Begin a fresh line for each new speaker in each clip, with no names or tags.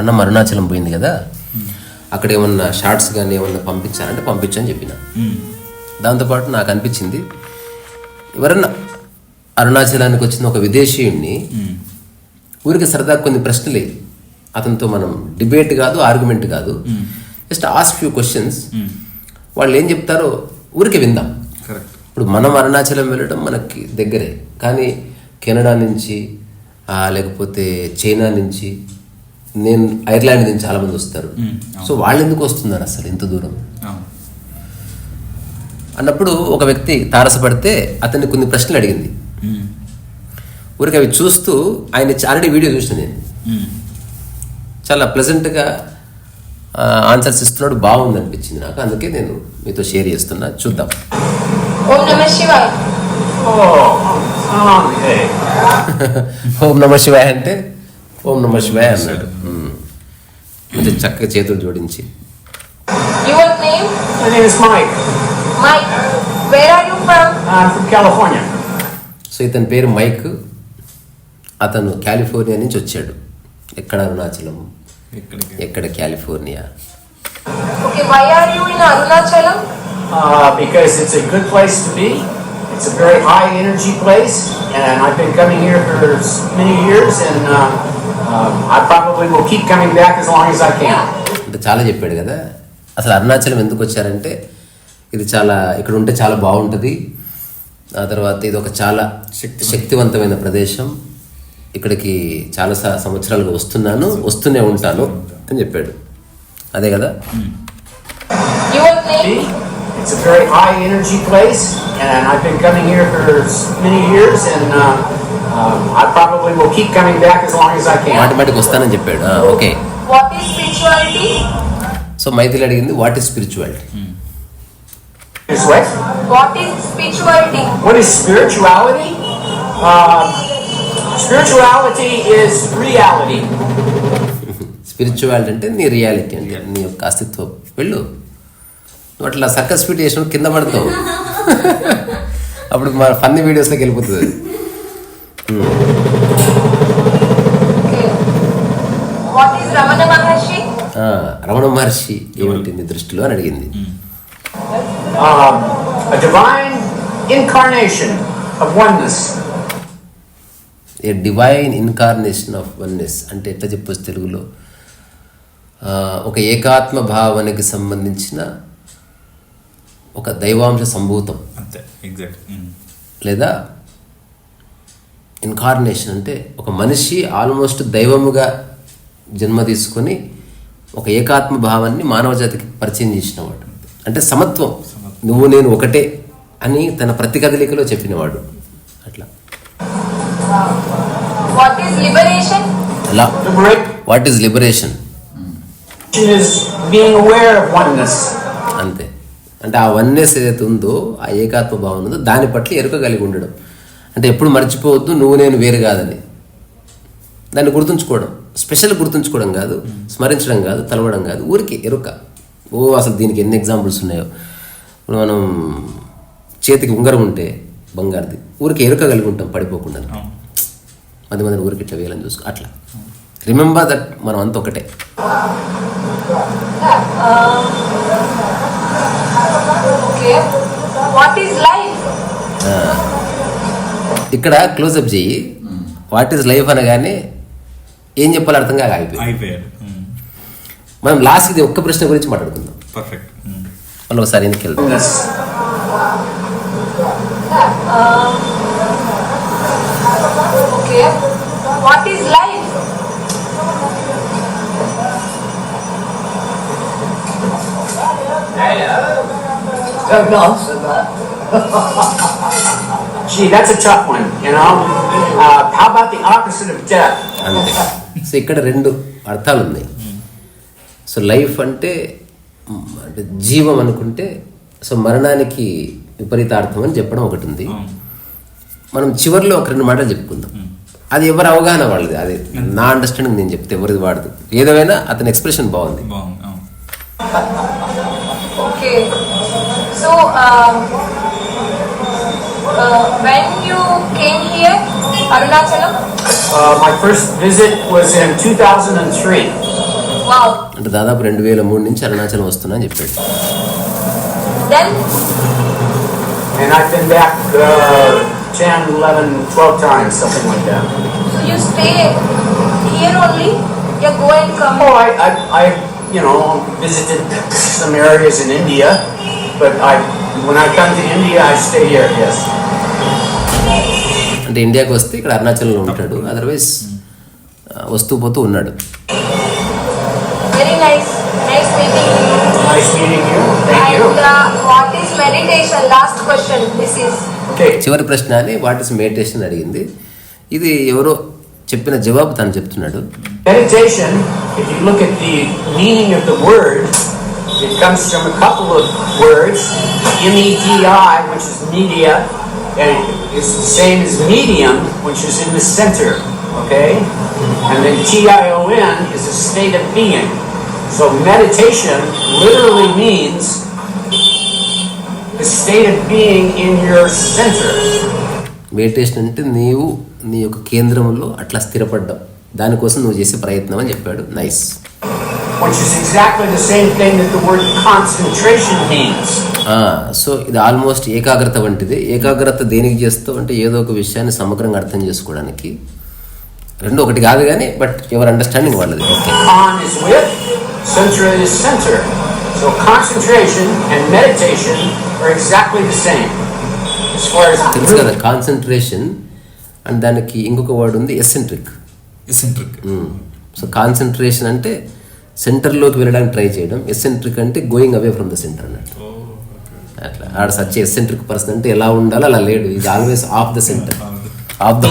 అన్నం అరుణాచలం పోయింది కదా అక్కడ ఏమన్నా షార్ట్స్ కానీ ఏమన్నా పంపించాలంటే పంపించని చెప్పిన. దాంతోపాటు నాకు అనిపించింది ఎవరన్నా అరుణాచలానికి వచ్చిన ఒక విదేశీయుడిని ఊరికి సరదా కొన్ని ప్రశ్నలే. అతనితో మనం డిబేట్ కాదు ఆర్గ్యుమెంట్ కాదు. జస్ట్ ఆస్క్ ఫ్యూ క్వశ్చన్స్ వాళ్ళు ఏం చెప్తారో ఊరికి విందాం.
కరెక్ట్
ఇప్పుడు మనం అరుణాచలం వెళ్ళడం మనకి దగ్గరే. కానీ కెనడా నుంచి లేకపోతే చైనా నుంచి నేను ఐర్లాండ్ నుంచి చాలా మంది వస్తారు. సో వాళ్ళు ఎందుకు వస్తున్నారు అసలు ఇంత దూరం? అన్నప్పుడు ఒక వ్యక్తి తారసపడితే అతన్ని కొన్ని ప్రశ్నలు అడిగింది. ఊరికి అవి చూస్తూ ఆయన ఆల్రెడీ వీడియో చూసిన నేను. చాలా ప్లెజెంట్గా ఆన్సర్స్ ఇస్తున్నాడు బాగుంది అనిపించింది నాకు. అందుకే నేను మీతో షేర్ చేస్తున్నా. చూద్దాం.
ఓం నమ శివాయ.
ఓం నమ శివాయ అంటే ఓం నమ శివాయ అన్నాడు. కొంచెం చక్కగా చేతులు జోడించి.
Your name
My name is Mike.
Mike where are you from
I'm from California.
So ఇతని పేరు మైక్ అతను కాలిఫోర్నియా నుంచి వచ్చాడు. ఎక్కడ అరుణాచలం? ఎక్కడ California
okay why are you in Arunachalam
Uh, because it's a good place to be. It's a very high energy place, and I've been coming here for many years, and uh, um, I probably will keep coming back as long as I can.
అంటే చాలా చెప్పాడు కదా అసలు అరుణాచలం ఎందుకు వచ్చారంటే ఇది చాలా ఇక్కడ ఉంటే చాలా బాగుంటుంది ఆ తర్వాత ఇది ఒక చాలా శక్తివంతమైన ప్రదేశం ఇక్కడికి చాలా సంవత్సరాలుగా వస్తున్నాను వస్తూనే ఉంటాను అని చెప్పాడు అదే కదా
your name
See? It's a very high energy place, and I've been coming here for many years, and uh, um, I probably will keep coming back as long as I can.
మాటి మాటికి వస్తానని చెప్పాడు okay
what is spirituality
so Maithili అడిగింది what is spirituality
Is what?
What is spirituality
What is spirituality? Uh, spirituality is reality.
Spirituality అంటే నీ reality అంటే నీ యొక్క అస్తిత్వం వెళ్ళు నువ్వు అట్లా సర్కస్ ఫిట్ చేసిన కింద పడతావు. అప్పుడు మన ఫన్నీ వీడియోస్లోకి వెళ్ళిపోతుంది.
రమణ మహర్షి
ఆ, రమణ మహర్షి ఏమిటి నీ దృష్టిలో అని అడిగింది.
a divine incarnation of oneness.
A divine incarnation of oneness అంటే ఎట్లా చెప్పొచ్చు తెలుగులో? ఆ, ఒక ఏకాత్మ భావనకి సంబంధించిన ఒక దైవాంశ సంభూతం.
అంతే ఎగ్జాక్ట్
లేదా ఇన్కార్నేషన్ అంటే ఒక మనిషి ఆల్మోస్ట్ దైవముగా జన్మ తీసుకొని ఒక ఏకాత్మ భావాన్ని మానవ జాతికి పరిచయం చేసినవాడు. అంటే సమత్వం. నువ్వు నేను ఒకటే అని తన ప్రతికదలికలో చెప్పినవాడు. అట్లా. What
is liberation.
అంతే. అంటే ఆ వన్నెస్ ఏదైతే ఉందో ఆ ఏకాత్మ భావన ఉందో దాని పట్ల ఎరుక కలిగి ఉండడం. అంటే ఎప్పుడు మర్చిపోవద్దు నువ్వు నేను వేరు కాదని. దాన్ని గుర్తుంచుకోవడం. స్పెషల్ గుర్తుంచుకోవడం కాదు స్మరించడం కాదు తలవడం కాదు ఊరికి ఎరుక. ఓ అసలు దీనికి ఎన్ని ఎగ్జాంపుల్స్ ఉన్నాయో. ఇప్పుడు మనం చేతికి ఉంగరం ఉంటే బంగారుది ఊరికి ఎరుక కలిగి ఉంటాం పడిపోకుండా. మధ్య మధ్య ఊరికి ఇట్లా వేయాలని చూసుకో అట్లా. రిమెంబర్ దట్ మనం అంత ఒకటే. ఇక్కడ క్లోజప్ చెయ్యి. వాట్ ఈస్ లైఫ్ అనగానే ఏం చెప్పాలో అర్థం కాక
అయిపోయాడు
మనం లాస్ట్ ఇది ఒక్క ప్రశ్న గురించి మాట్లాడుకుందాం.
పర్ఫెక్ట్
మళ్ళీ ఒకసారి వెళ్దాం?
What is life
Gee, that's a tough one, you know? Uh, how about the opposite of death?
అంతే. సో ఇక్కడ రెండు అర్థాలు ఉన్నాయి సో లైఫ్ అంటే అంటే జీవం అనుకుంటే సో మరణానికి విపరీతార్థం అని చెప్పడం ఒకటి ఉంది మనం చివరిలో ఒక రెండు మాటలు చెప్పుకుందాం. అది ఎవరి అవగాహన వాళ్ళది? అది నా అండర్స్టాండింగ్ నేను చెప్తే ఎవరిది వాడదు? ఏదేమైనా అతని ఎక్స్ప్రెషన్ బాగుంది.
బాగుంది అవును
okay so um, when you came here Arunachalam
Uh, my first visit was in 2003.
Wow.
అంటే దాదాపు రెండు వేల మూడు నుంచి అరుణాచలం వస్తున్నా అని చెప్పాడు
Then
And I've been back uh, 10, 11, 12 times, something like that.
so you stay here only. You go and come.
Oh, I, I, I, you know, visited some areas in India, but
అంటే ఇండియాకి వస్తే ఇక్కడ అరుణాచల్లో ఉంటాడు. Otherwise వస్తూ పోతూ ఉన్నాడు. చివరి ప్రశ్న అని వాట్ ఇస్ మెడిటేషన్ అడిగింది. ఇది ఎవరో చెప్పిన జవాబు తను చెప్తున్నాడు.
Meditation if it comes from a couple of words. M-E-D-I, which is media, and it's the same as medium, which is in the center, okay? And then T-I-O-N is a state of being. So meditation literally means the state of being in your center.
Meditation అంటే నీవు నీ యొక్క కేంద్రంలో అట్లా స్థిరపడ్డావు దానికోసం నువ్వు చేసే ప్రయత్నం అని చెప్పాడు nice
which is exactly the same thing that the word concentration means.
So ఇది ఆల్మోస్ట్ ఏకాగ్రత వంటిది. ఏకాగ్రత దేనికి చేస్తూ అంటే ఏదో ఒక విషయాన్ని సమగ్రంగా అర్థం చేసుకోవడానికి. రెండు ఒకటి కాదు కానీ బట్ యువర్ అండర్స్టాండింగ్ వాళ్ళది. తెలుసు కదా కాన్సన్ట్రేషన్ అండ్ దానికి ఇంకొక వర్డ్ ఉంది ఎస్సెంట్రిక్
ఎసెంట్రిక్
సో కాన్సన్ట్రేషన్ అంటే సెంటర్లోకి వెళ్ళడానికి ట్రై చేయడం. ఎస్సెంట్రిక్ అంటే going away from the centre అన్నట్టు. అట్లా. ఆడ సచ్చే ఎస్సెంట్రిక్ పర్సన్ అంటే ఎలా ఉండాలో అలా లేడు. ఇది always
of the
centre of the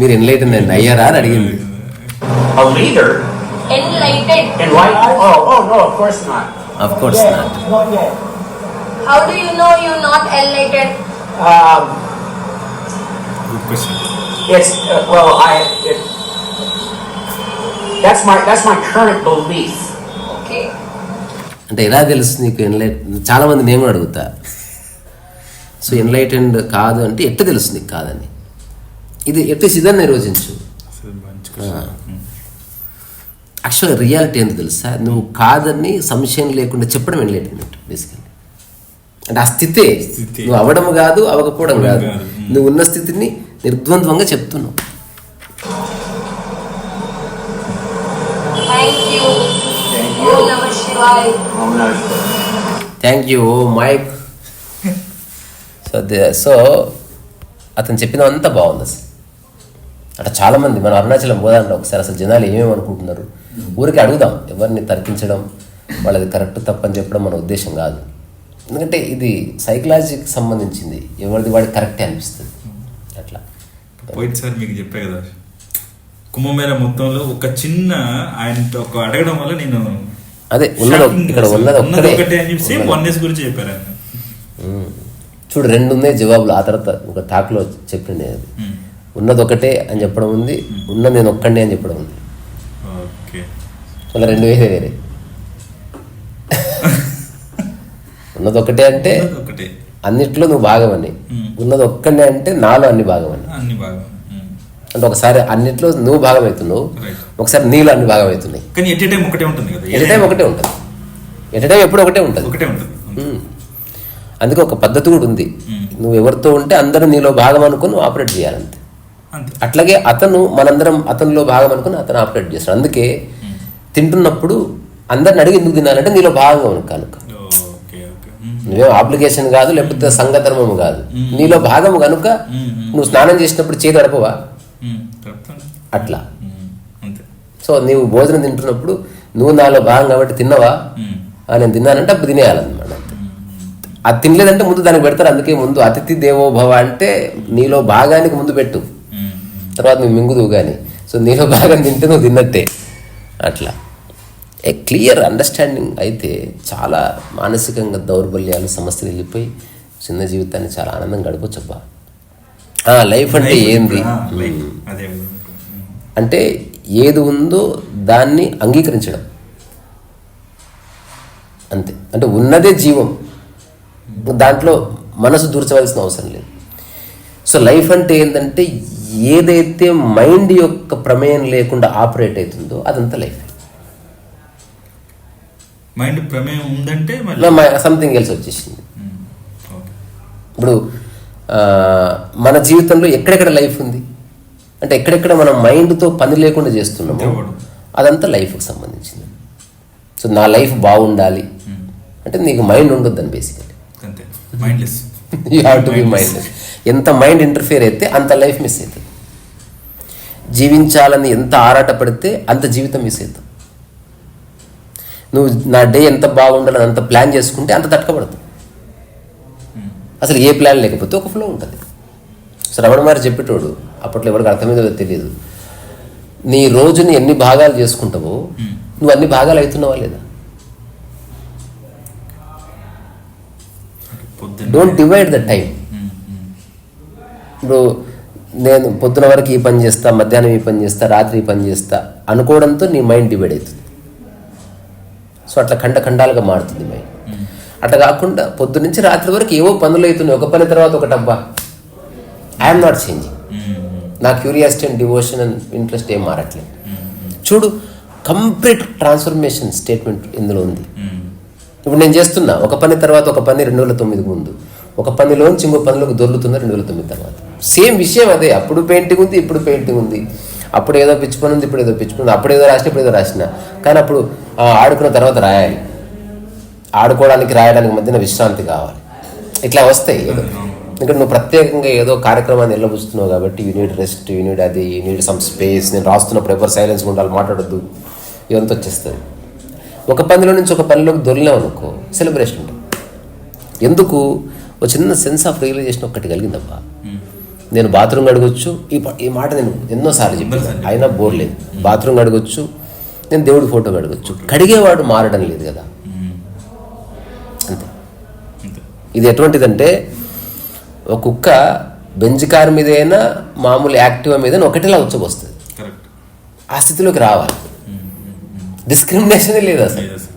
మీరు ఎన్లైటెన్ అండి. అయ్యారా అని అడిగింది.
Enlightened.
Course not
How do you know you're not enlightened?
Um,
good question
it's, uh, well, I, it, that's my, that's my current belief.
Okay.
అంటే ఎలా తెలుసు నీకు ఎన్లైట్ చాలా మంది నేను కూడా అడుగుతా. సో ఎన్లైటెండ్ కాదు అంటే ఎట్ట తెలుసు నీకు కాదని? ఇది ఎట్లీస్ట్ ఇదని నిర్వచించు?
మంచి
యాక్చువల్గా రియాలిటీ ఏంటి తెలుసా? నువ్వు కాదని సంశయం లేకుండా చెప్పడం ఎన్లైటెన్మెంట్ బేసికల్లీ అంటే ఆ స్థితే. నువ్వు అవడం కాదు అవ్వకపోవడం కాదు. నువ్వు ఉన్న స్థితిని నిర్ద్వంద్వంగా చెప్తున్నావు
Thank you.
Thank you.
Om Namah Shivaya.
No.
Thank you Mike so so అతను చెప్పిన అంతా బాగుంది అసలు అట్లా చాలామంది మనం అరుణాచలం పోదాంటే ఒకసారి అసలు జనాలు ఏమేమి అనుకుంటున్నారు ఊరికి అడుగుదాం ఎవరిని తర్కించడం వాళ్ళది కరెక్ట్ తప్పని చెప్పడం మన ఉద్దేశం కాదు ఎందుకంటే ఇది సైకలాజీకి సంబంధించింది. ఎవరిది వాడికి కరెక్టే అనిపిస్తుంది. అట్లా.
పోయినసారి మీకు చెప్పా కదా. కుంభమేళ మొత్తంలో ఒక చిన్న ఆయన ఒక అడగడం వల్ల నేను
అదే ఉన్నది ఇక్కడ. ఉన్నది
ఒకటే అని చెప్పి
ఉన్నది.
వన్నెస్ గురించి చెప్పారు ఆయన.
చూడు రెండు ఉన్నాయి జవాబులు. ఆ తర్వాత ఒక టాక్లో చెప్పింది అది. ఉన్నది ఒకటే అని చెప్పడం ఉంది. ఉన్నది నేను ఒక్కడే అని చెప్పడం ఉంది.
ఓకే.
మళ్ళీ రెండు వేరే వేరే. ఉన్నది ఒకటే అంటే అన్నిట్లో నువ్వు భాగమని. ఉన్నది ఒక్కడే అంటే నాలో అన్ని భాగమని. అంటే ఒకసారి అన్నిట్లో నువ్వు భాగమవుతున్నావు
Right.
ఒకసారి నీలో అన్ని భాగమవుతున్నాయి.
కానీ ఎట్ టైం ఒకటే ఉంటుంది కదా?
ఎట్ టైం ఒకటే ఉంటుంది. ఎట్ టైం ఎప్పుడు ఒకటే ఉంటుంది.
ఒకటే ఉంటుంది.
మ్మ్. అందుకే ఒక పద్ధతి కూడా ఉంది. నువ్వు ఎవరితో ఉంటే అందరూ నీలో భాగం అనుకుని నువ్వు ఆపరేట్ చేయాలంతే. అట్లాగే అతను మనందరం అతనిలో భాగం అనుకుని అతను ఆపరేట్ చేస్తాడు అందుకే తింటున్నప్పుడు అందరిని అడిగి ఎందుకు తినాలంటే నీలో భాగం అనుక కనుక. నువ్వేం ఆబ్లిగేషన్ కాదు లేకపోతే సంఘధర్మము కాదు. నీలో భాగం కనుక. నువ్వు స్నానం చేసినప్పుడు చేతి అడపవా అట్లా. సో నీవు భోజనం తింటున్నప్పుడు నువ్వు నాలో భాగం కాబట్టి తిన్నావా? నేను తిన్నానంటే అప్పుడు తినేయాలన్నమాట. అది తినలేదంటే ముందు దానికి పెడతారు అందుకే ముందు అతిథి దేవో భవ అంటే నీలో భాగానికి ముందు పెట్టు. తర్వాత నువ్వు మింగుదువు కానీ సో నీలో భాగం తింటే నువ్వు తిన్నట్టే. అట్లా. ఏ క్లియర్ అండర్స్టాండింగ్ అయితే చాలా మానసికంగా దౌర్బల్యాలు సమస్యలు వెళ్ళిపోయి చిన్న జీవితాన్ని చాలా ఆనందంగా గడపచ్చు అబ్బా లైఫ్ అంటే ఏంది. అంటే ఏది ఉందో దాన్ని అంగీకరించడం. అంతే. అంటే ఉన్నదే జీవం. దాంట్లో మనసు దూర్చవలసిన అవసరం లేదు. సో లైఫ్ అంటే ఏంటంటే ఏదైతే మైండ్ యొక్క ప్రమేయం లేకుండా ఆపరేట్ అవుతుందో అదంతా లైఫ్.
మైండ్ ప్రమేయం ఉందంటే
సంథింగ్ ఎల్స్ వచ్చేసింది.
ఓకే
ఇప్పుడు మన జీవితంలో ఎక్కడెక్కడ లైఫ్ ఉంది? అంటే ఎక్కడెక్కడ మనం మైండ్తో పని లేకుండా చేస్తున్నామో. అదంతా లైఫ్కి సంబంధించింది. సో నా లైఫ్ బాగుండాలి. అంటే నీకు మైండ్ ఉండొద్దని బేసికలీ
అంతే. Mindless
you have to be mind ఎంత మైండ్ ఇంటర్ఫియర్ అయితే అంత లైఫ్ మిస్ అవుతుంది. జీవించాలని ఎంత ఆరాటపడితే అంత జీవితం మిస్ అవుతుంది. నువ్వు నా డే ఎంత బాగుండాలని అంత ప్లాన్ చేసుకుంటే అంత తట్టుకబడతావు అసలు ఏ ప్లాన్ లేకపోతే ఒక ఫ్లో ఉంటుంది. శ్రవణ మారి చెప్పేటోడు అప్పట్లో ఎవరికి అర్థమైందో తెలియదు. నీ రోజుని ఎన్ని భాగాలు చేసుకుంటావో నువ్వు అన్ని భాగాలు అవుతున్నావా లేదా? డోంట్ డివైడ్ ద టైం ఇప్పుడు నేను పొద్దున వరకు ఈ పని చేస్తా మధ్యాహ్నం ఈ పని చేస్తా రాత్రి ఈ పని చేస్తా అనుకోవడంతో నీ మైండ్ డివైడ్ అవుతుంది. సో అట్లా ఖండ ఖండాలుగా మారుతుంది మైండ్ అట్లా కాకుండా పొద్దు నుంచి రాత్రి వరకు ఏవో పనులు అవుతున్నాయి. ఒక పని తర్వాత ఒకటి అబ్బా ఐఎమ్ నాట్ చేంజింగ్ నా curiosity and devotion and interest ఏం మారట్లేదు. చూడు కంప్లీట్ ట్రాన్స్ఫర్మేషన్ స్టేట్మెంట్ ఇందులో ఉంది. ఇప్పుడు నేను చేస్తున్నా ఒక పని తర్వాత ఒక పని రెండు వేల తొమ్మిది ముందు. ఒక పనిలోంచి ఇంకో పనిలోకి దొరుకుతున్నా రెండు వేల తొమ్మిది తర్వాత. సేమ్ విషయం అదే అప్పుడు పెయింటింగ్ ఉంది ఇప్పుడు పెయింటింగ్ ఉంది. అప్పుడు ఏదో పిచ్చి పని ఉంది ఇప్పుడు ఏదో పిచ్చి పని అప్పుడు ఏదో రాసిన ఇప్పుడు ఏదో రాసిన. కానీ అప్పుడు ఆడుకున్న తర్వాత రాయాలి. ఆడుకోవడానికి రాయడానికి మధ్యన విశ్రాంతి కావాలి. ఇట్లా వస్తాయి ఏదో. ఇక్కడ నువ్వు ప్రత్యేకంగా ఏదో కార్యక్రమాన్ని నిలబుస్తున్నావు కాబట్టి you need rest you need అది యూనిట్ సమ్ స్పేస్ నేను రాస్తున్నప్పుడు ఎవరు సైలెన్స్ ఉండాలి మాట్లాడొద్దు. ఇవంతా వచ్చేస్తుంది ఒక పనిలో నుంచి ఒక పనిలోకి దొరినాం అనుకో సెలబ్రేషన్ ఉంటుంది ఎందుకు? ఒక చిన్న సెన్స్ ఆఫ్ రియలైజేషన్ ఒక్కటి కలిగిందబ్బా. నేను బాత్రూమ్ గడగొచ్చు ఈ ఈ మాట నేను ఎన్నోసార్లు చెప్పాను. అయినా బోర్ లేదు. బాత్రూమ్ గడగొచ్చు నేను దేవుడి ఫోటో గడగొచ్చు కడిగేవాడు మారడం లేదు కదా. అంతే. ఇది ఎటువంటిదంటే ఒక కుక్క బెంజ్ కారు మీద అయినా మామూలు యాక్టివా మీద ఒకటిలా ఉచ్చబోస్తుంది.
కరెక్ట్.
ఆ స్థితిలోకి రావాలి. డిస్క్రిమినేషనే లేదు అసలు.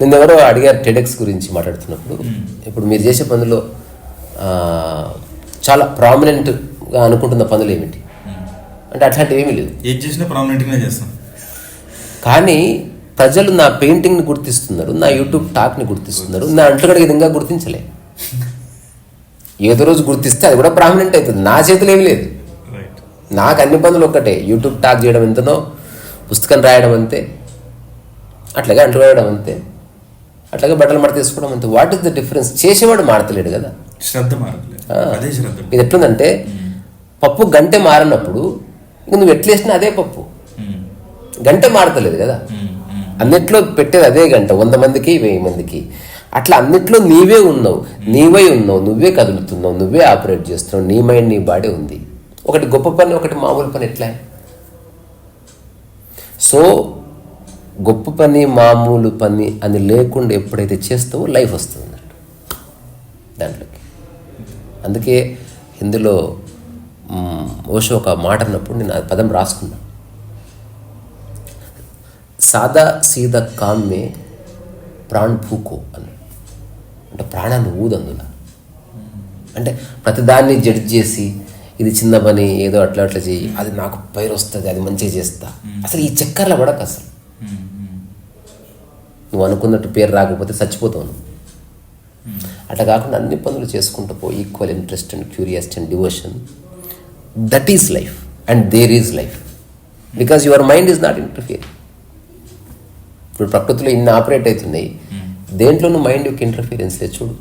నిన్న ఎవరో అడిగారు టెడెక్స్ గురించి మాట్లాడుతున్నప్పుడు. ఇప్పుడు మీరు చేసే పనులు చాలా ప్రామినెంట్గా అనుకుంటున్న పనులు ఏమిటి? అంటే అట్లాంటివి ఏమీ లేదు
ఏది చేసినా ప్రామినెంట్గానే చేస్తాం.
కానీ ప్రజలు నా పెయింటింగ్ని గుర్తిస్తున్నారు నా యూట్యూబ్ టాక్ని గుర్తిస్తున్నారు నా ఇది ఇంకా గుర్తించలే. ఏదో రోజు గుర్తిస్తే అది కూడా ప్రామినెంట్ అవుతుంది. నా చేతిలో ఏమీ లేదు. నాకు అన్ని పనులు ఒక్కటే యూట్యూబ్ టాక్ చేయడం ఎంతనో పుస్తకం రాయడం అంతే అట్లాగే అంటు వేయడం అంతే అట్లాగే బట్టలు మడత తీసుకోవడం అంతే. వాట్ ఇస్ ద డిఫరెన్స్ చేసేవాడు మారతలేడు కదా.
శ్రద్ధ మారట్లేదు. అదే శ్రద్ధ.
ఇది ఎట్లుందంటే పప్పు గంటె మారనప్పుడు ఇంక నువ్వు ఎట్లేసినా అదే పప్పు. గంటె మారతలేదు కదా. అన్నిట్లో పెట్టేది అదే గంట వంద మందికి వెయ్యి మందికి. అట్లా అన్నిట్లో నీవే ఉన్నావు. నీవై ఉన్నావు నువ్వే కదులుతున్నావు నువ్వే ఆపరేట్ చేస్తున్నావు నీ మైండ్ నీ బాడీ ఉంది. ఒకటి గొప్ప పని ఒకటి మామూలు పని ఎట్లా? సో గొప్ప పని మామూలు పని అని లేకుండా ఎప్పుడైతే చేస్తావో లైఫ్ వస్తుంది అన్నట్టు. దాంట్లోకి. అందుకే హిందీలో మ్, ఓషో ఒక మాట అన్నప్పుడు నేను ఆ పదం రాసుకున్నా. సాదా సీదా కామ్ మే ప్రాణ్ ఫూకో అని అంటే ప్రాణాన్ని ఊదందులా అంటే ప్రతిదాన్ని జడ్జ్ చేసి ఇది చిన్న పని ఏదో అట్లా అట్లా చెయ్యి అది నాకు పైరు వస్తుంది అది మంచిగా చేస్తా. అసలు ఈ చక్కర్ల పడక అసలు. నువ్వు అనుకున్నట్టు పేరు రాకపోతే చచ్చిపోతావు నువ్వు. అట్లా కాకుండా అన్ని పనులు చేసుకుంటూ పో equal interest and curiosity and devotion that is life and there is life because your mind is not interfere ఇప్పుడు ప్రకృతిలో ఇన్ని ఆపరేట్ అవుతున్నాయి. దేంట్లోనూ మైండ్ యొక్క ఇంటర్ఫియరెన్స్ లేదు చూడు.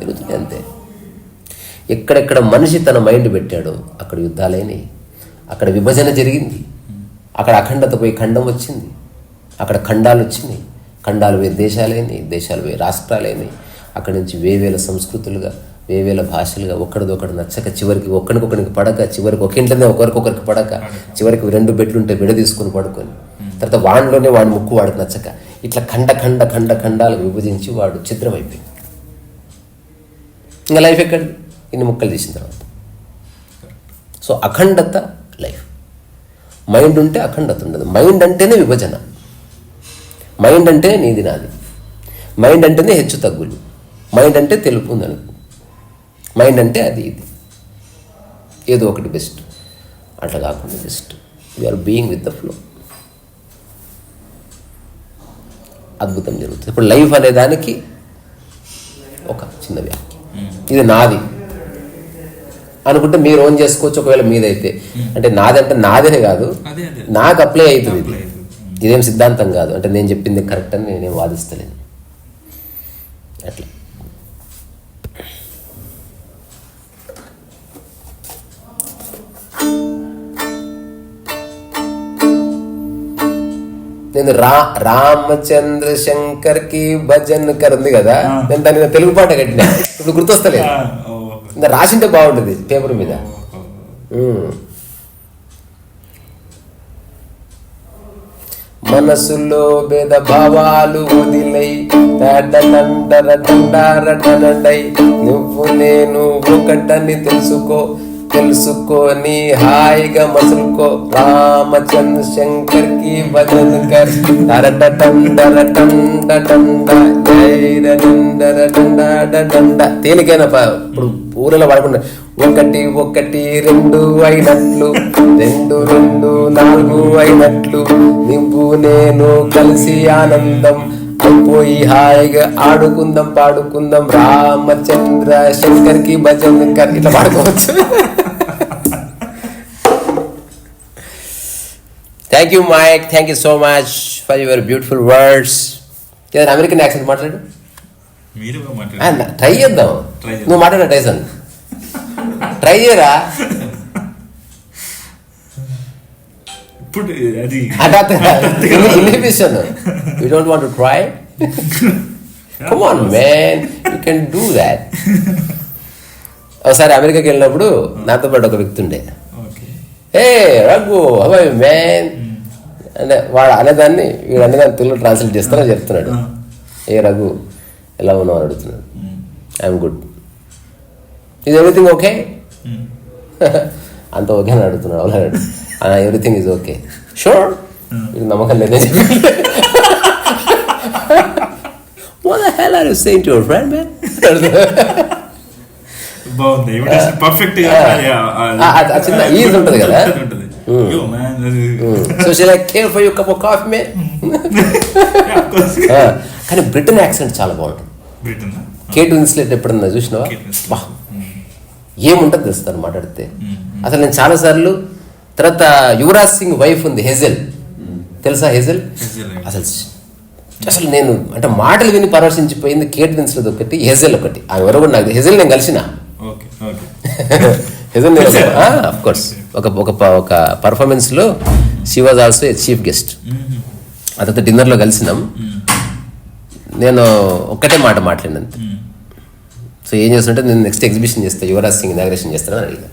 జరుగుతుంది అంతే. ఎక్కడెక్కడ మనిషి తన మైండ్ పెట్టాడో అక్కడ యుద్ధాలైనాయి అక్కడ విభజన జరిగింది. అక్కడ అఖండత పోయి ఖండం వచ్చింది. అక్కడ ఖండాలు వచ్చినాయి ఖండాలు వేరు దేశాలైనాయి దేశాలు వేరు రాష్ట్రాలైనాయి. అక్కడి నుంచి వేవేల సంస్కృతులుగా వేవేల భాషలుగా ఒకరిదొకటి నచ్చక చివరికి ఒకరికొకరికి పడక చివరికి ఒక ఇంట్లోనే ఒకరికొకరికి పడక చివరికి రెండు బెడ్లు ఉంటే విడ తీసుకుని పడుకొని. తర్వాత వాడిలోనే వాడి ముక్కు వాడికి నచ్చక ఇట్లా ఖండ ఖండ ఖండ ఖండాలు విభజించి వాడు చిత్రమైపోయింది ఇంకా లైఫ్ ఎక్కడ ఇన్ని ముక్కలు తీసిన తర్వాత. So అఖండత life. మైండ్ ఉంటే అఖండత ఉండదు. మైండ్ అంటేనే విభజన. మైండ్ అంటే నీది నాది. మైండ్ అంటేనే హెచ్చు తగ్గులు. మైండ్ అంటే తెలుపు ఉందనుకో మైండ్ అంటే అది ఇది. ఏదో ఒకటి బెస్ట్ అట్లా కాకుండా best you are being with the flow అద్భుతం జరుగుతుంది. ఇప్పుడు లైఫ్ అనే దానికి ఒక చిన్న వ్యాఖ్య. ఇది నాది. అనుకుంటే మీరు ఓన్ చేసుకోవచ్చు. ఒకవేళ మీదైతే. అంటే నాదంటే నాదనే కాదు.
అదే, అదే.
నాకు అప్లై అవుతుంది ఇది. ఇదేం సిద్ధాంతం కాదు. అంటే నేను చెప్పింది కరెక్ట్ అని నేనేం వాదిస్తలేను. అట్లా. నేను రా రామచంద్ర శంకర్కి భజన్ కర్ ఉంది కదా. నేను దాని మీద తెలుగు పాట కట్టినా. ఇప్పుడు గుర్తొస్తలేదు. రాసింటే బాగుంటుంది పేపర్ మీద
ఓ, ఓ.
ఉమ్. మనసులో భేద భావాలు వదిలై దండరటండై నువ్వు నేను ఒకటని తెలుసుకో తెలుసుకొని హాయిగా మసులుకో. రామచంద్ర శంకర్కి భజన్ కర్ తేలికైన ఇప్పుడు ఊరిలో పడకుండా ఒకటి ఒకటి రెండు అయినట్లు రెండు రెండు నాలుగు అయినట్లు నువ్వు నేను కలిసి ఆనందం. అయిపోయి హాయిగా ఆడుకుందాం పాడుకుందాం. రామచంద్ర శంకర్కి భజన్ కర్ ఇట్లా పాడుకోవచ్చు. Thank you Mike thank you so much for your beautiful words American accent మాట్లాడు. ట్రై చేద్దాం. నువ్వు మాట్లాడ టైసన్ ట్రై చేయరా?
ఇప్పుడు అది
you don't want try come on man you can do that ఒకసారి అమెరికాకి వెళ్ళినప్పుడు నాతో పాటు ఒక వ్యక్తి ఉండే. ఏ రఘు హవై మ్యాన్ అంటే వాడు అనేదాన్ని వీడు అనేదాన్ని తెలుగు ట్రాన్స్లేట్ చేస్తానని చెప్తున్నాడు ఏ రఘు ఎలా ఉన్నావు అని అడుగుతున్నాడు. I'm good is everything okay అంత ఓకే అని అడుగుతున్నాడు అవునా ఎవ్రీథింగ్ ఈజ్ ఓకే షూర్ ఇది నమ్మకం లేదని చెప్పి What the hell are you saying to your friend, man?
బాగుంది
పర్ఫెక్ట్గా చిన్న ease ఉంటది కదా? of coffee, man?
Yeah, of course.
ఆ, కానీ బ్రిటన్ యాక్సెంట్ చాలా బాగుంటుంది? కేట్ విన్స్లెట్ ఎప్పుడన్నా చూసినావా ఏముంటుంది తెలుస్తారు మాట్లాడితే. అసలు నేను చాలాసార్లు తర్వాత యువరాజ్ సింగ్ వైఫ్ ఉంది హెజెల్. తెలుసా హెజెల్. అసలు అసలు నేను అంటే మాటలు విని పరామర్శించిపోయింది కేట్ విన్స్లెట్ ఒకటి హెజెల్ ఒకటి. ఆమె ఎవరో కూడా నాకు హెజెల్ నేను కలిసిన. హెజెల్ నేను కోర్స్ ఒక ఒక ఒక పర్ఫార్మెన్స్లో she was also a chief guest అతనితో డిన్నర్లో కలిసినాం. నేను ఒక్కటే మాట మాట్లాడినంత. సో ఏం చేస్తుంటే నేను నెక్స్ట్ ఎగ్జిబిషన్ చేస్తా. యువరాజ్ సింగ్ ఇనాగ్రేషన్ చేస్తానని అడిగా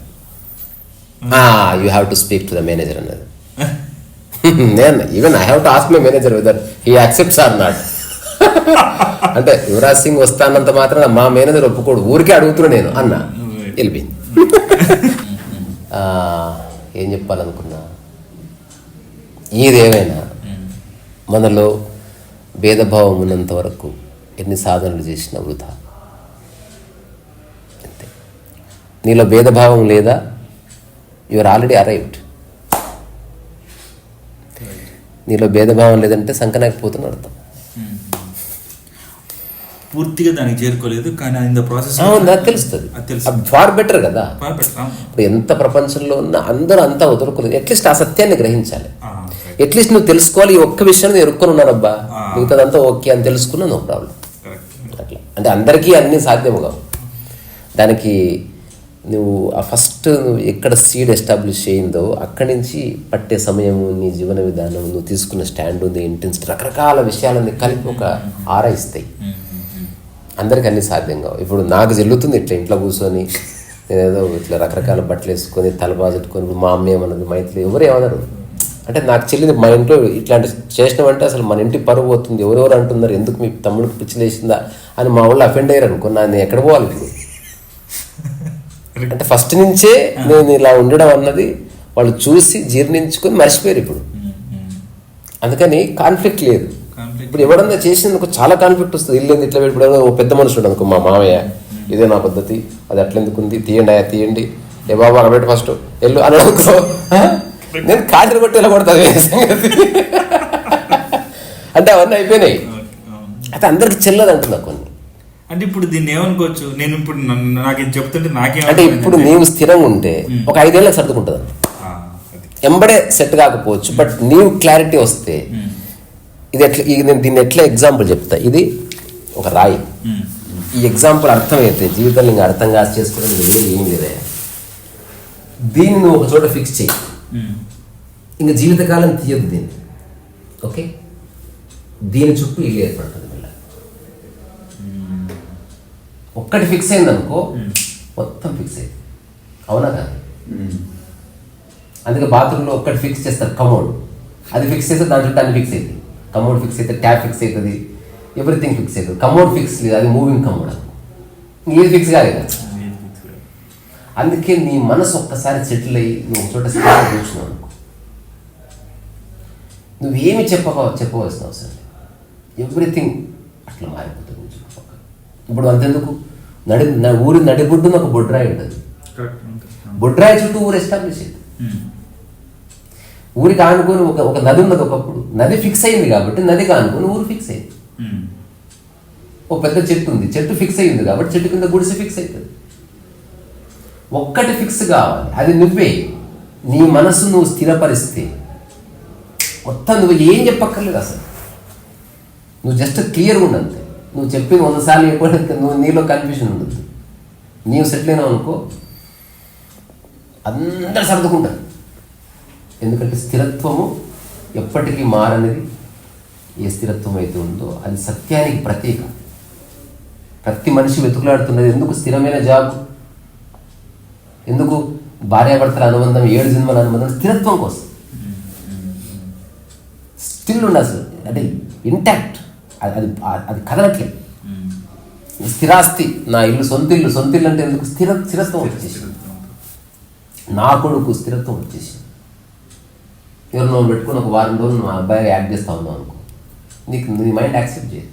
you have to speak to the manager అన్నది. నేను even I have to ask my manager whether he accepts or not అంటే యువరాజ్ సింగ్ వస్తానంత మాత్రం మా మేనేజర్ ఒప్పుకోడు. ఊరికే అడుగుతున్నా నేను అన్న. వెళ్ళిపోయింది. ఆ, ఏం చెప్పాలనుకున్నా? ఏదేమైనా మనలో భేదభావం ఉన్నంత వరకు ఎన్ని సాధనలు చేసినా వృధా అంతే నీలో భేదభావం లేదా? యు ఆర్ ఆల్రెడీ అరైవ్డ్ నీలో భేదభావం లేదంటే సంకనాకపోతున్న అర్థం.
పూర్తిగా దానికి చేరుకోలేదు కానీ ఇన్ ద ప్రాసెస్
నాకు తెలుస్తుంది. ఫార్ బెటర్ కదా. ఇప్పుడు ఎంత ప్రపంచంలో ఉన్నా అందరూ అంతా వదులుకోలేదు. అట్లీస్ట్ ఆ సత్యాన్ని గ్రహించాలి. అట్లీస్ట్ నువ్వు తెలుసుకోవాలి ఈ ఒక్క విషయాన్ని నేను ఎరుక్కొని ఉన్నానబ్బా. మిగతాదంతా ఓకే అని తెలుసుకున్నా నో ప్రాబ్లం. అట్లా. అంటే అందరికీ అన్నీ సాధ్యము కావు. దానికి నువ్వు ఆ ఫస్ట్ నువ్వు ఎక్కడ సీడ్ ఎస్టాబ్లిష్ అయిందో అక్కడి నుంచి పట్టే సమయము నీ జీవన విధానం నువ్వు తీసుకున్న స్టాండ్ నీ ఇంటెన్సిటీ రకరకాల విషయాలన్నీ కలిపి ఒక ఆరా ఇస్తాయి. అందరికి అన్ని సాధ్యం కావు. ఇప్పుడు నాకు జల్లుతుంది ఇట్లా ఇంట్లో కూర్చొని నేనేదో ఇట్లా రకరకాల బట్టలు వేసుకొని తలబాజెట్టుకొని ఇప్పుడు మా అమ్మ ఏమన్నది మైత్రి ఎవరు ఏమన్నారు అంటే నాకు చెల్లింది మా ఇంట్లో ఇట్లాంటి చేసినామంటే అసలు మన ఇంటి పరువు పోతుంది. ఎవరెవరు అంటున్నారు ఎందుకు మీ తమ్ముడికి పిచ్చిలేసిందా అని మా వాళ్ళు అఫెండ్ అయ్యారు అనుకున్నా నేను ఎక్కడ పోవాలి? ఇప్పుడు అంటే ఫస్ట్ నుంచే నేను ఇలా ఉండడం అన్నది వాళ్ళు చూసి జీర్ణించుకొని మర్చిపోయారు ఇప్పుడు. అందుకని కాన్ఫ్లిక్ట్ లేదు. ఇప్పుడు ఎవడన్నా చేసినందుకు చాలా కాన్ఫ్లిక్ట్ వస్తుంది. ఇల్లు ఇట్లా పెట్టి ఇప్పుడు ఎవడో ఓ పెద్ద మనుషుడు అనుకో మా మామయ్య ఇదే నా పద్ధతి అది అట్లెందుకు ఉంది? తీయండి అయ్యా తీయండి. ఏ బాబు పెట్టి ఫస్ట్ ఎల్లు అని అనుకో? నేను కాజలు కొట్టి సంగతి? అంటే అవన్నీ అయిపోయినాయి. అయితే అందరికి చెల్లదు అంటున్నా కొన్ని.
అంటే ఇప్పుడు దీన్ని ఏమనుకోవచ్చు? నేను ఇప్పుడు నాకు ఇది చెప్తుంటే నాకేం
అంటే ఇప్పుడు నీవు స్థిరంగా ఉంటే ఒక ఐదేళ్ళకి సర్దుకుంటుంది. ఎంబడే సెట్ కాకపోవచ్చు బట్ నీవు క్లారిటీ వస్తే ఇది ఎట్లా ఇది నేను దీన్ని ఎట్లా ఎగ్జాంపుల్ చెప్తా? ఇది ఒక రాయి. ఈ ఎగ్జాంపుల్ అర్థమైతే జీవితంలో ఇంకా అర్థం కాదు చేసుకోవడం వేరే ఏం లేదే. దీన్ని నువ్వు ఒక చోట ఫిక్స్ చేయి ఇంకా జీవితకాలం తీయద్దు దీన్ని. ఓకే దీని చుట్టూ ఇల్లు ఏర్పడుతుంది మళ్ళీ ఒక్కటి ఫిక్స్ అయిందనుకో మొత్తం ఫిక్స్ అయింది. అవునా కాదు? అందుకే బాత్రూంలో ఒక్కటి ఫిక్స్ చేస్తారు కమోడ్ అది ఫిక్స్ చేస్తే దాని చుట్టూ ఫిక్స్ అవుతుంది కమోడ్ ఫిక్స్ అయితే ట్యాప్ ఫిక్స్ అవుతుంది ఎవ్రీథింగ్ ఫిక్స్ అవుతుంది కమోడ్ ఫిక్స్ లేదు అది మూవింగ్ కమోడ్ ఏది ఫిక్స్ కాదు. అందుకే నీ మనసు ఒక్కసారి సెటిల్ అయ్యి నువ్వు ఒక చోట స్థిరంగా కూర్చున్నావు అనుకో. నువ్వేమి చెప్పక చెప్పవలసిన అవసరం లేదు. ఎవ్రీథింగ్ అట్లా మారిపోతుంది. ఇప్పుడు అంతెందుకు? నడి న- ఊరి నడిబొడ్డున ఒక బొడ్రాయి ఉంటుంది. బొడ్రాయి చుట్టూ ఊరు ఎస్టాబ్లిష్ అయింది.
ఉమ్,
ఊరికి ఆనుకొని ఒక ఒక నది ఉన్నది ఒకప్పుడు. నది ఫిక్స్ అయింది కాబట్టి నదికి ఆనుకొని ఊరు ఫిక్స్ అయింది.
ఉమ్,
ఓ పెద్ద చెట్టు ఉంది. చెట్టు ఫిక్స్ అయింది కాబట్టి చెట్టు కింద గుడిసె ఫిక్స్ అవుతుంది ఒక్కటి ఫిక్స్ కావాలి. అది నువ్వే. నీ మనసు నువ్వు స్థిరపరిస్తే. మొత్తం నువ్వు ఏం చెప్పక్కర్లేదు అసలు. నువ్వు జస్ట్ క్లియర్గా ఉండంతే. నువ్వు చెప్పిన వందసార్లు సార్లు నువ్వు నీలో కన్ఫ్యూషన్ ఉండదు నీవు సెటిల్ అయినావు అనుకో అందరు సర్దుకుంటారు. ఎందుకంటే స్థిరత్వము ఎప్పటికీ మారనిది ఏ స్థిరత్వం అయితే ఉందో అది సత్యానికి ప్రతీక. ప్రతి మనిషి వెతుకులాడుతున్నది ఎందుకు? స్థిరమైన జాబ్. ఎందుకు? భార్యాభర్తల అనుబంధం ఏడు జన్మల అనుబంధం స్థిరత్వం కోసం. స్టిల్ ఉండదు అంటే ఇంటాక్ట్ అది అది అది కదలట్లేదు. స్థిరాస్తి నా ఇల్లు సొంత ఇల్లు సొంత ఇల్లు అంటే ఎందుకు? స్థిర స్థిరత్వం వచ్చేసి నా కొడుకు స్థిరత్వం వచ్చేసి ఎవరు నువ్వు పెట్టుకుని ఒక వారం రోజులు మా అబ్బాయిగా యాక్ట్ చేస్తా ఉన్నావు అనుకో. నీకు నీ మైండ్ యాక్సెప్ట్ చేయదు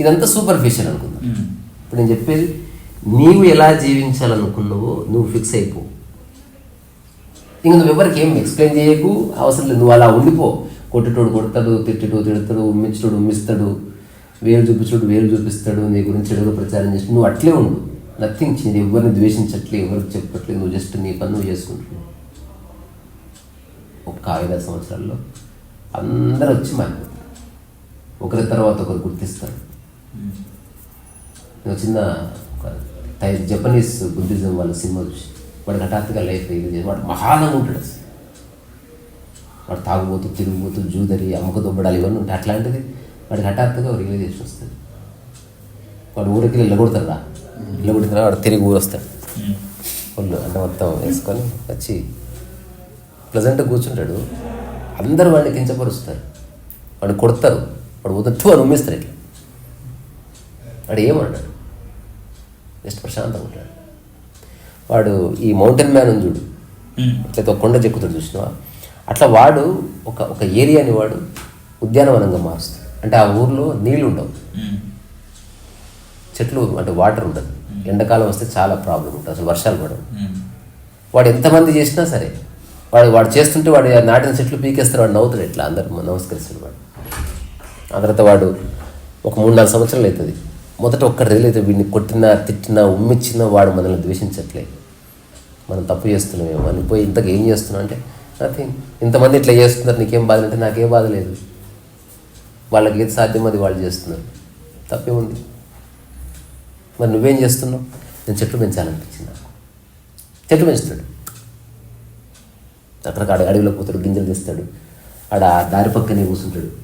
ఇదంతా సూపర్ఫిషియల్ అనుకుందాం. ఇప్పుడు నేను చెప్పేది నీవు ఎలా జీవించాలనుకున్నావో నువ్వు ఫిక్స్ అయిపో. ఇంక నువ్వు ఎవరికి ఏం ఎక్స్ప్లెయిన్ చేయకు అవసరం లేదు. నువ్వు అలా ఉండిపో. కొట్టేటోడు కొడతాడు తిట్టుడు తిడతాడు ఉమ్మించుడు ఉమ్మిస్తాడు వేలు చూపించుడు వేలు చూపిస్తాడు నీ గురించి ఎవరు ప్రచారం చేసి నువ్వు అట్లే ఉండు. నథింగ్ చేంజ్ ఎవరిని ద్వేషించట్లే ఎవరికి చెప్పట్లేదు నువ్వు జస్ట్ నీ పని నువ్వు చేసుకుంటున్నావు ఒక ఐదు సంవత్సరాల్లో అందరూ వచ్చి మారిపోతారు ఒకరి తర్వాత ఒకరు గుర్తిస్తారు. నేను చిన్న ఒక జపనీస్ బుద్ధిజం వాళ్ళ సినిమా చూసి వాడు హఠాత్తుగా లైఫ్ ఇది వాడు మహానంగా ఉంటాడు అసలు. వాడు తాగుబోతూ తిరిగిపోతూ జూదరి అమ్మక దొబ్బడాలు ఇవన్నీ ఉంటాయి అట్లాంటిది వాడికి హఠాత్తుగా రియలైజేషన్ వస్తుంది వాడు ఊరికి వెళ్ళగొడతాడు రా. వెళ్ళగొడుతున్నా వాడు తిరిగి ఊరు వస్తాడు. ఒళ్ళు అంటే మొత్తం వేసుకొని వచ్చి ప్లజెంట్గా కూర్చుంటాడు. అందరూ వాడిని కించపరుస్తారు. వాడిని కొడతారు. వాడు ఉదట్టు అని ఉమ్మేస్తారు ఇట్లా. వాడు ఏమన్నాడు జస్ట్ ప్రశాంతంగా ఉంటాడు. వాడు ఈ మౌంటైన్ మ్యాన్ ఉంది చూడు. లేకపోతే ఒక కొండ చెక్కుతాడు చూసినావా? అట్లా వాడు ఒక ఒక ఏరియాని వాడు ఉద్యానవనంగా మారుస్తాడు. అంటే ఆ ఊర్లో నీళ్ళు ఉండవు. చెట్లు అంటే వాటర్ ఉండదు. ఎండాకాలం వస్తే చాలా ప్రాబ్లం ఉంటుంది. అసలు వర్షాలు పడవు. వాడు ఎంతమంది చేసినా సరే వాడు వాడు చేస్తుంటే వాడు నాటిన చెట్లు పీకేస్తారు వాడు నవ్వుతాడు ఇట్లా అందరు నమస్కరిస్తాడు వాడు. ఆ తర్వాత వాడు ఒక మూడు నాలుగు సంవత్సరాలు అవుతుంది. మొదట ఒక్క రైలు అయితే వీడిని కొట్టినా తిట్టినా ఉమ్మిచ్చినా వాడు మనల్ని ద్వేషించట్లే మనం తప్పు చేస్తున్నామేమో అని పోయి ఇంతకు ఏం చేస్తున్నావు అంటే నథింగ్ ఇంతమంది ఇట్లా చేస్తున్నారు నీకేం బాధ అంటే నాకేం బాధ లేదు. వాళ్ళకి ఏది సాధ్యం అది వాళ్ళు చేస్తున్నారు. తప్పేముంది? మరి నువ్వేం చేస్తున్నావు? నేను చెట్లు పెంచాలనిపించింది నాకు. చెట్లు పెంచుతాడు. అక్కడ అడవిలో పోతాడు గింజలు తెస్తాడు. ఆడ దారి పక్కనే కూర్చుంటాడు.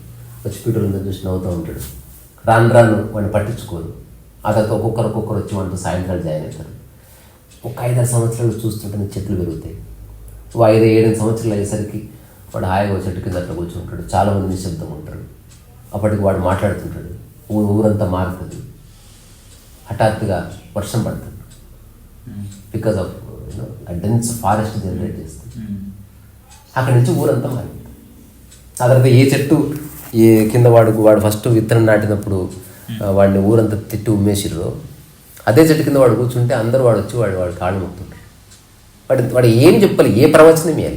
వచ్చి పీటలు చూసి నవ్వుతూ ఉంటాడు. రాను రాను వాడిని పట్టించుకోరు ఆ తర్వాత ఒక్కొక్కరు ఒక్కొక్కరు వచ్చి వాళ్ళతో సాయంత్రాలు జాయిన్ అవుతారు. ఒక ఐదారు సంవత్సరాలు చూస్తుంటే చెట్లు పెరుగుతాయి. ఐదు ఏడు సంవత్సరాలు అయ్యేసరికి వాడు హాయిగా చెట్టు కింద అట్లా కూర్చుంటాడు. చాలామంది నిశ్శబ్దం ఉంటాడు అప్పటికి వాడు మాట్లాడుతుంటాడు. ఊరు ఊరంతా మారుతుంది. హఠాత్తుగా వర్షం పడుతుంది. Because of dense forest generate చేస్తుంది. అక్కడి నుంచి ఊరంతా మారింది. ఆ తర్వాత ఏ చెట్టు ఏ కింద వాడు వాడు ఫస్ట్ విత్తనం నాటినప్పుడు వాడిని ఊరంతా తిట్టి ఉమ్మేసిర్రో. అదే చెట్టు కింద వాడు కూర్చుంటే అందరూ వాడు వచ్చి వాడు వాడు కాళ్ళు మొక్తుంటారు వాడు వాడు ఏం చెప్పాలి? ఏ ప్రవచనం ఇవ్వాలి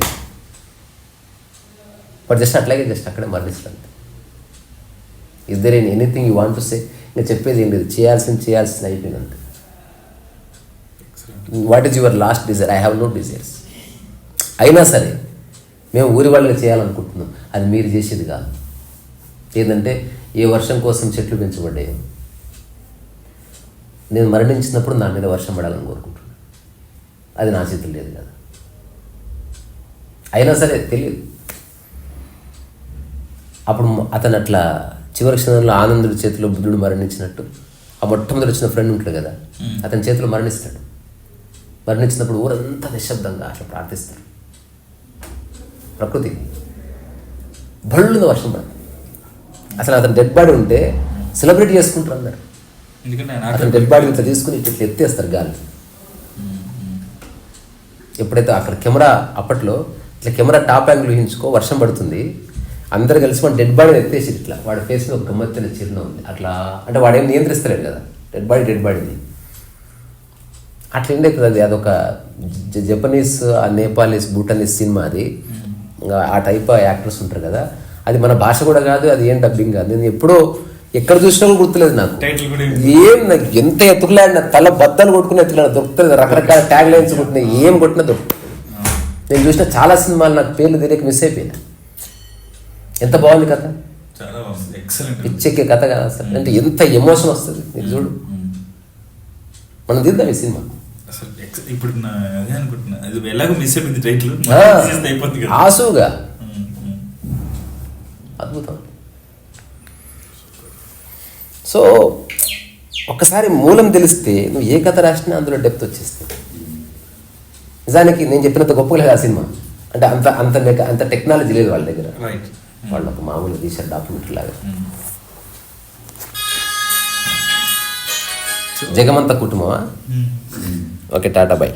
వాడు జస్ట్ అట్లాగే జస్ట్ అక్కడే మరణిస్తాడు. Is there an anything you want to say ఇంకా చెప్పేది ఏం లేదు. చేయాల్సింది చేయాల్సింది అయిపోయిందంతే what is your last desire I have no desires అయినా సరే మేము ఊరి వాళ్ళకి చేయాలనుకుంటున్నాం. అది మీరు చేసేది కాదు. ఏంటంటే ఏ వర్షం కోసం చెట్లు పెంచబడ్డాయో. నేను మరణించినప్పుడు నా మీద వర్షం పడాలని కోరుకుంటున్నాను. అది నా చేతులు లేదు కదా. అయినా సరే తెలియదు అప్పుడు అతను అట్లా చివరి క్షణంలో ఆనందుడి చేతిలో బుద్ధుడు మరణించినట్టు ఆ మొట్టమొదటి వచ్చిన ఫ్రెండ్ ఉంటాడు కదా అతని చేతిలో మరణిస్తాడు. మరణించినప్పుడు ఊరంతా నిశ్శబ్దంగా అట్లా ప్రార్థిస్తారు. ప్రకృతికి భళ్ళున వర్షం పడుతుంది అసలు అతను డెడ్ బాడీ ఉంటే సెలబ్రేట్ చేసుకుంటారు
ఆయన
అతను డెడ్ బాడీ ఇట్లా తీసుకుని ఇట్లా ఎత్తేస్తారు గాలి. ఎప్పుడైతే అక్కడ కెమెరా అప్పట్లో ఇట్లా కెమెరా టాప్ యాంగిల్ ఊహించుకో వర్షం పడుతుంది. అందరు కలిసి మన డెడ్ బాడీని ఎత్తేసి ఇట్లా. వాడి ఫేస్ ఒక గమ్మత్తైన చిరునవ్వు ఉంది. అట్లా అంటే వాడేం నియంత్రిస్తలేడు కదా. డెడ్ బాడీ డెడ్ బాడీని. అట్లా ఉండే కదా అది అదొక జపనీస్ ఆ నేపాలీస్ భూటనీస్ సినిమా అది. ఆ టైప్ యాక్టర్స్ ఉంటారు కదా. అది మన భాష కూడా కాదు అది ఏం డబ్బింగ్ కాదు నేను ఎప్పుడో ఎక్కడ చూసినా కూడా గుర్తులేదు నాకు.
ఏం
నాకు ఎంత ఎత్తుకులాడిన తల బద్దలు కొట్టుకుని ఎత్తుకులాడిన దొరుకుతుంది రకరకాల ట్యాగ్ లైన్స్ కొట్టినాయి ఏం కొట్టినా దొరుకుతుంది నేను చూసిన చాలా సినిమాలు నాకు పేర్లు తెలియక మిస్ అయిపోయినా. ఎంత బాగుంది కథ?
చాలా బాగుంది. ఎక్సలెంట్
పిచ్చెక్కే కథ కదా అసలు. అంటే ఎంత ఎమోషన్ వస్తుంది? నీకు చూడు. మనం తీద్దాం ఈ సినిమా.
ఇప్పుడు నా అదే అనుకుంటున్నా. అది ఎలాగో మిస్ అయిపోయింది టైటిల్
ఆసుగా
ఉమ్.
అద్భుతం. సో ఒక్కసారి మూలం తెలిస్తే నువ్వు ఏ కథ రాసినా అందులో డెప్త్ వచ్చేస్తుంది. నిజానికి నేను చెప్పినంత గొప్పగా లేదు ఆ సినిమా. అంటే అంత అంత మెక- అంత టెక్నాలజీ లేదు వాళ్ళ దగ్గర. వాళ్ళు ఒక మామూలు తీశారు డాక్యుమెంటరీ లాగా. జగమంత కుటుంబమా? Okay tata bye.